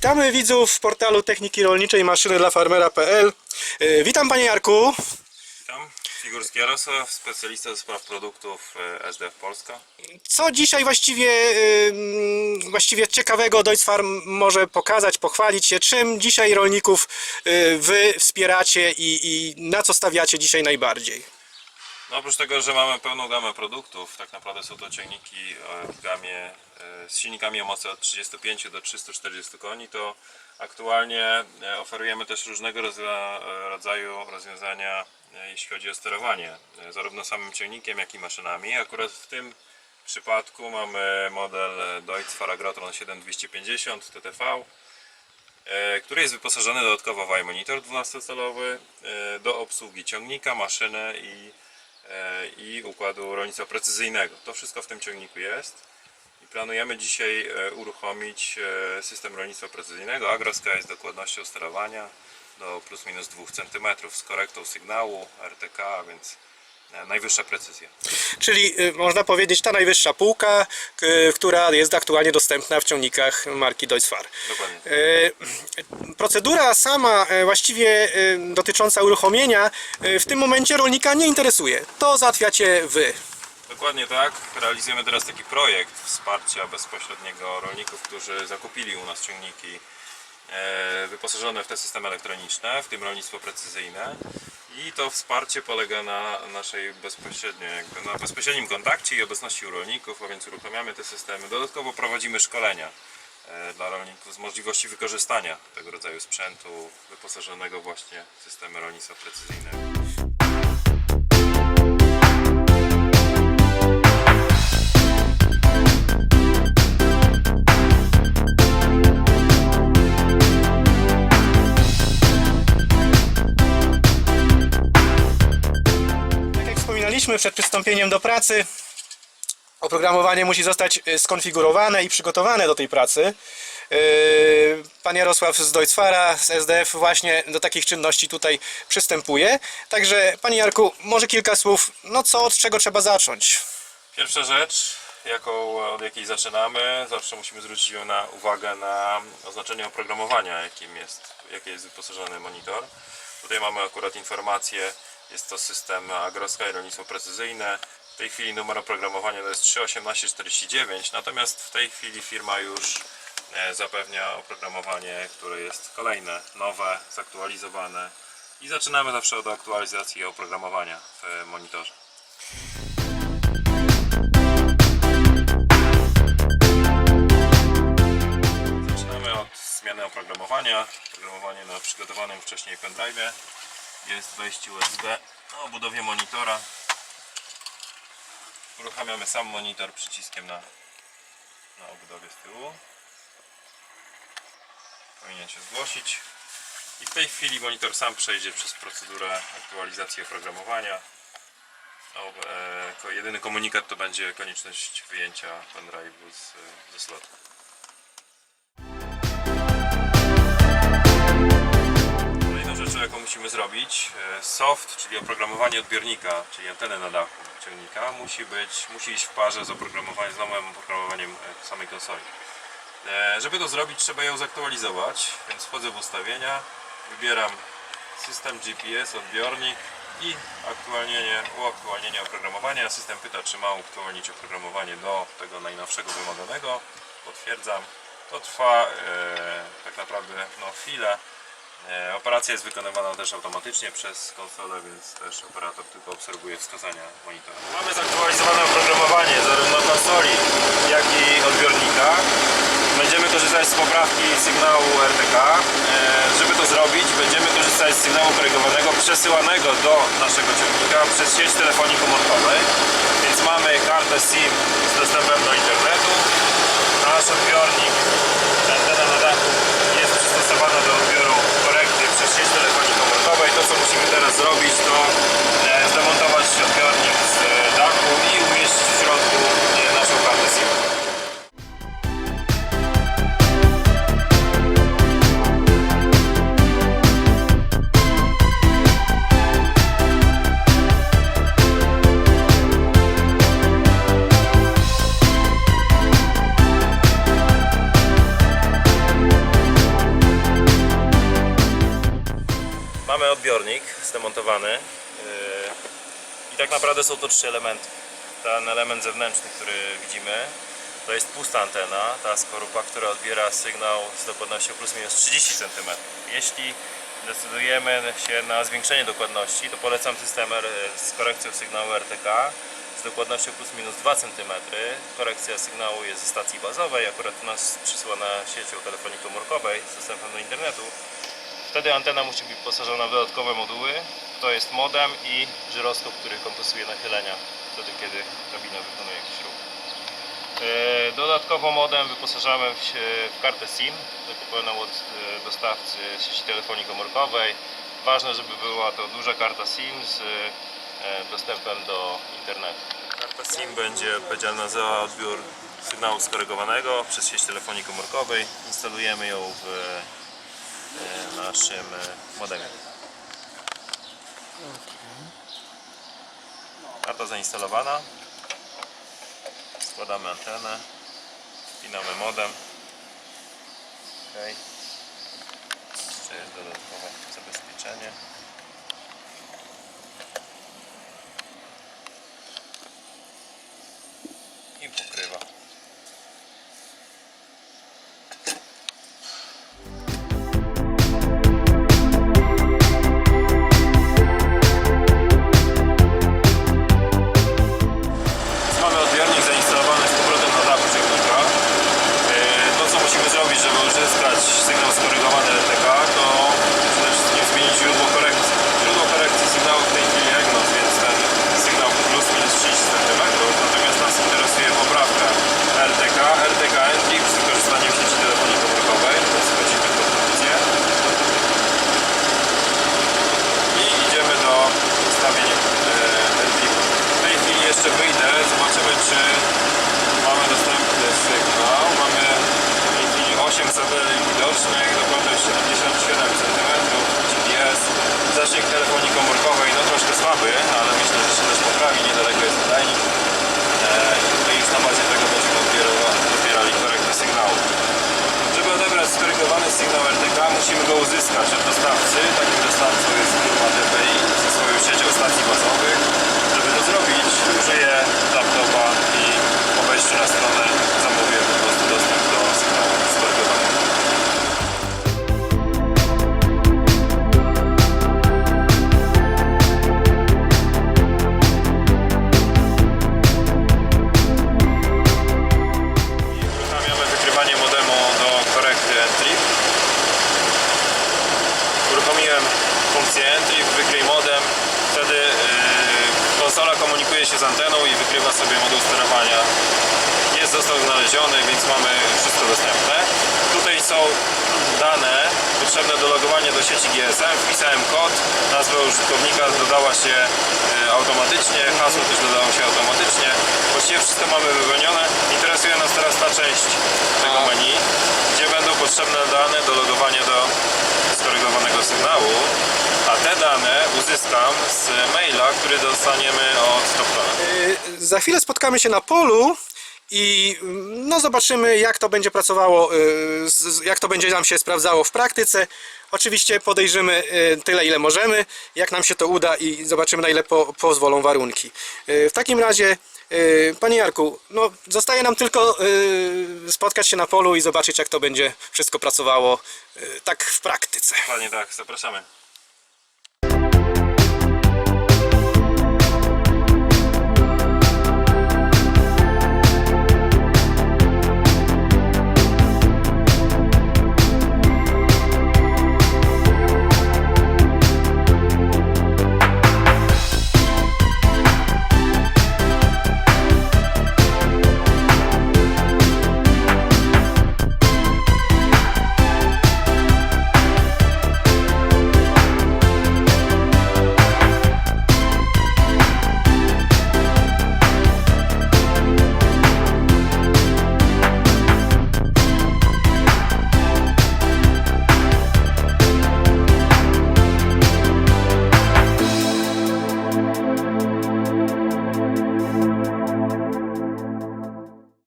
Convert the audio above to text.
Witamy widzów portalu techniki rolniczej maszyny dla farmera.pl. E, Witam panie Jarku. Witam, Figurski Jarosław, specjalista do spraw produktów e, SDF Polska. Co dzisiaj właściwie, e, właściwie ciekawego Deutz Farm może pokazać, pochwalić się? Czym dzisiaj rolników wy wspieracie i, i na co stawiacie dzisiaj najbardziej? No oprócz tego, że mamy pełną gamę produktów, tak naprawdę są to ciągniki w gamie z silnikami o mocy od 35 do 340 koni, to aktualnie e, oferujemy też różnego e, rodzaju rozwiązania, e, jeśli chodzi o sterowanie, e, zarówno samym ciągnikiem, jak i maszynami. Akurat w tym przypadku mamy model e, Deutz Faragrotron 7250 TTV, e, który jest wyposażony dodatkowo w iMonitor 12-calowy e, do obsługi ciągnika, maszyny i, e, i układu rolnictwa precyzyjnego. To wszystko w tym ciągniku jest. Planujemy dzisiaj e, uruchomić e, system rolnictwa precyzyjnego AgroSky z dokładnością sterowania do plus minus 2 cm z korektą sygnału RTK, więc e, najwyższa precyzja. Czyli e, można powiedzieć ta najwyższa półka, k- która jest aktualnie dostępna w ciągnikach marki Deutz. Dokładnie. Procedura sama właściwie e, dotycząca uruchomienia w tym momencie rolnika nie interesuje. To załatwiacie wy. Dokładnie tak. Realizujemy teraz taki projekt wsparcia bezpośredniego rolników, którzy zakupili u nas ciągniki e, wyposażone w te systemy elektroniczne, w tym rolnictwo precyzyjne. I to wsparcie polega na naszej bezpośredniej, na bezpośrednim kontakcie i obecności u rolników, a więc uruchamiamy te systemy. Dodatkowo prowadzimy szkolenia e, dla rolników z możliwości wykorzystania tego rodzaju sprzętu wyposażonego właśnie w systemy rolnictwa precyzyjnego. Przed przystąpieniem do pracy, oprogramowanie musi zostać e, skonfigurowane i przygotowane do tej pracy. E, Pan Jarosław z Deutzfara, z SDF właśnie do takich czynności tutaj przystępuje. Także Panie Jarku, może kilka słów, no co, od czego trzeba zacząć? Pierwsza rzecz, jaką, od jakiej zaczynamy, zawsze musimy zwrócić na uwagę na oznaczenie oprogramowania, jakim jest, jakie jest wyposażony monitor. Tutaj mamy akurat informację, jest to system Agrosky rolnictwo precyzyjne. W tej chwili numer oprogramowania to jest 31849, natomiast w tej chwili firma już e, zapewnia oprogramowanie, które jest kolejne, nowe, zaktualizowane i zaczynamy zawsze od aktualizacji oprogramowania w monitorze. Zaczynamy od zmiany oprogramowania. Oprogramowanie na przygotowanym wcześniej pendrive'ie. Jest wejście USB na obudowie monitora. Uruchamiamy sam monitor przyciskiem na, na obudowie z tyłu. Powinien się zgłosić. I w tej chwili monitor sam przejdzie przez procedurę aktualizacji oprogramowania. No, e, jedyny komunikat to będzie konieczność wyjęcia pendrive'u ze slotu. Jaką musimy zrobić, e, soft, czyli oprogramowanie odbiornika, czyli anteny na dachu ciągnika, musi być, musi iść w parze z oprogramowaniem, z nowym oprogramowaniem e, samej konsoli. E, Żeby to zrobić, trzeba ją zaktualizować, więc wchodzę w ustawienia, wybieram system GPS, odbiornik i aktualnienie, uaktualnienie oprogramowania. System pyta, czy ma uaktualnić oprogramowanie do tego najnowszego wymaganego. Potwierdzam. To trwa e, tak naprawdę no, chwilę. E, Operacja jest wykonywana też automatycznie przez konsolę, więc też operator tylko obserwuje wskazania monitora. Mamy zaktualizowane oprogramowanie zarówno konsoli, jak i odbiornika. Będziemy korzystać z poprawki sygnału RTK. E, Żeby to zrobić, będziemy korzystać z sygnału korygowanego przesyłanego do naszego ciągnika przez sieć telefonii komórkowej. Więc mamy kartę SIM z dostępem do internetu. Nasz odbiornik, antena na jest przystosowana do odbioru sieć telefonii komórkowej. To co musimy teraz zrobić to Yy, I tak naprawdę są to trzy elementy. Ten element zewnętrzny, który widzimy, to jest pusta antena, ta skorupa, która odbiera sygnał z dokładnością plus minus 30 cm. Jeśli decydujemy się na zwiększenie dokładności, to polecam system R- z korekcją sygnału RTK z dokładnością plus minus 2 cm. Korekcja sygnału jest ze stacji bazowej, akurat u nas przysłana siecią telefonii komórkowej z dostępem do internetu. Wtedy antena musi być wyposażona w dodatkowe moduły. To jest modem i żyroskop, który kompensuje nachylenia wtedy, kiedy kabina wykonuje jakiś ruch. E, Dodatkowo modem wyposażamy sie- w kartę SIM zakupioną od e, dostawcy sieci telefonii komórkowej. Ważne, żeby była to duża karta SIM z e, dostępem do internetu. Karta SIM będzie odpowiedzialna za odbiór sygnału skorygowanego przez sieć telefonii komórkowej. Instalujemy ją w e, naszym e, modemie. Karta zainstalowana. Składamy antenę. Wpinamy modem. Ok. Jeszcze jest dodatkowe zabezpieczenie. Funkcję entry, wykryj modem. Wtedy yy, konsola komunikuje się z anteną i wykrywa sobie moduł sterowania. Jest został znaleziony, więc mamy wszystko dostępne. Tutaj są dane potrzebne do logowania do sieci GSM. Wpisałem kod, nazwa użytkownika dodała się yy, automatycznie, hasło też dodało się automatycznie. Właściwie wszystko mamy wypełnione. Interesuje nas teraz ta część tego menu, gdzie będą potrzebne dane do logowania do skorygowanego sygnału, a te uzyskam z maila, który dostaniemy od Toptona. Y, Za chwilę spotkamy się na polu i mm, no, zobaczymy jak to będzie pracowało, y, jak to będzie nam się sprawdzało w praktyce. Oczywiście podejrzymy y, tyle ile możemy, jak nam się to uda i zobaczymy na ile po, pozwolą warunki. Y, W takim razie, Panie Jarku, no, zostaje nam tylko spotkać się na polu i zobaczyć jak to będzie wszystko pracowało tak w praktyce. Dokładnie tak, zapraszamy.